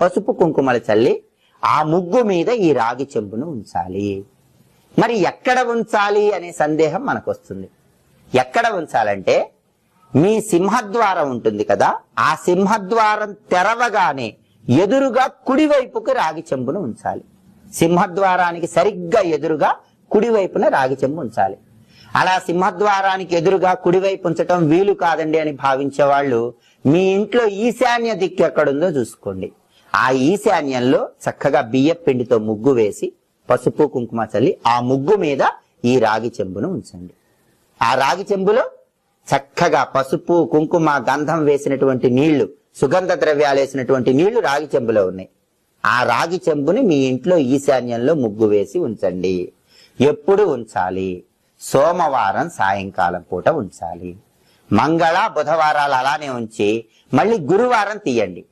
పసుపు కుంకుమలు చల్లి ఆ ముగ్గు మీద ఈ రాగి చెంబును ఉంచాలి. మరి ఎక్కడ ఉంచాలి అనే సందేహం మనకు వస్తుంది ఎక్కడ ఉంచాలంటే మీ సింహద్వారం ఉంటుంది కదా ఆ సింహద్వారం తెరవగానే ఎదురుగా కుడివైపుకు రాగి చెంబును ఉంచాలి. సింహద్వారానికి సరిగ్గా ఎదురుగా కుడివైపున రాగి చెంబు ఉంచాలి. అలా సింహద్వారానికి ఎదురుగా కుడివైపు ఉంచటం వీలు కాదండి అని భావించే వాళ్ళు మీ ఇంట్లో ఈశాన్య దిక్కు ఎక్కడుందో చూసుకోండి. ఆ ఈశాన్యంలో చక్కగా బియ్య పిండితో ముగ్గు వేసి పసుపు కుంకుమ చల్లి ఆ ముగ్గు మీద ఈ రాగి చెంబును ఉంచండి. ఆ రాగి చెంబులో చక్కగా పసుపు కుంకుమ గంధం వేసినటువంటి నీళ్ళు సుగంధ ద్రవ్యాలు వేసినటువంటి నీళ్ళు రాగి చెంబులో ఉన్నాయి. ఆ రాగి చెంబుని మీ ఇంట్లో ఈశాన్యంలో ముగ్గు వేసి ఉంచండి. ఎప్పుడు ఉంచాలి? సోమవారం సాయంకాలం పూట ఉంచాలి. మంగళ బుధవారాలు అలానే ఉంచి మళ్ళీ గురువారం తీయండి.